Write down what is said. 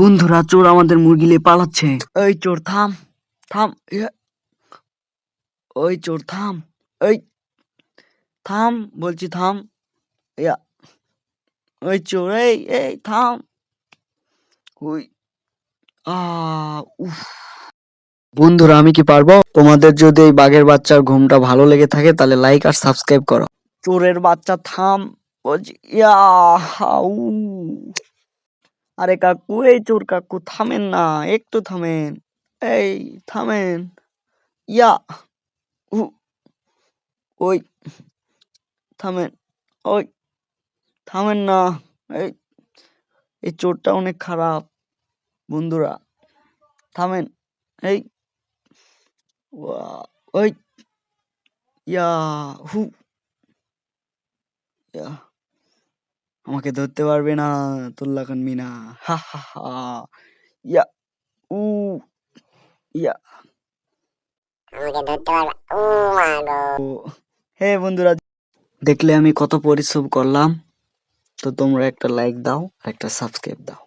বন্ধুরা চোর আমাদের মুরগি নিয়ে পালাচ্ছে। এই চোর থাম থাম ওই চোর থাম এই থাম বলছি থাম ইয়া। ওই চোর এই এই থাম। ওই উফ। বন্ধুরা আমি কি পারব? তোমাদের যদি এই বাঘের বাচ্চার ঘুমটা ভালো লেগে থাকে তাহলে লাইক আর সাবস্ক্রাইব করো। চোরের বাচ্চা থাম বলছি ইয়া হাউ। আরে কাকু, এই চোর কাকু, থামেন না, একটু থামেন। এই, থামেন। ইয়া ওই, থামেন ওই, থামেন না, এই এই চোরটা অনেক খারাপ, বন্ধুরা, থামেন, এই ওই, ইয়া, হু, ইয়া। আমাকে ধরতে পারবে না তোল্লা খান মিনা। হা হা হা। ইয়া উ ইয়া। হে বন্ধুরা দেখলে আমি কত পরিশ্রম করলাম। তো তোমরা একটা লাইক দাও একটা সাবস্ক্রাইব দাও।